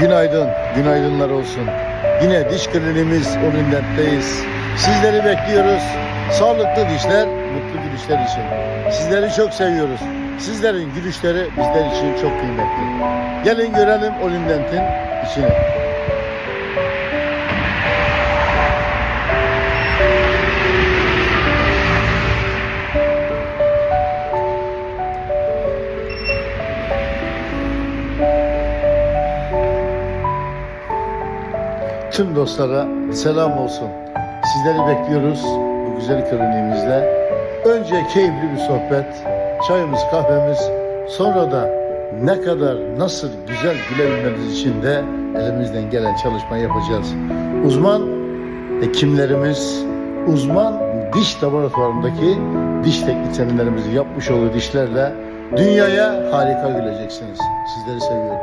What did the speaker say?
Günaydın, günaydınlar olsun. Yine diş kliniğimiz Olindent'teyiz. Sizleri bekliyoruz. Sağlıklı dişler, mutlu gülüşler için. Sizleri çok seviyoruz. Sizlerin gülüşleri bizler için çok kıymetli. Gelin görelim Olindent'in içini. Tüm dostlara selam olsun. Sizleri bekliyoruz bu güzel kliniğimizde. Önce keyifli bir sohbet, çayımız, kahvemiz, sonra da ne kadar, nasıl güzel gülebilmeniz için de elimizden gelen çalışmayı yapacağız. Uzman hekimlerimiz, uzman diş laboratuvarındaki diş teknisyenlerimizin yapmış olduğu dişlerle dünyaya harika güleceksiniz. Sizleri seviyorum.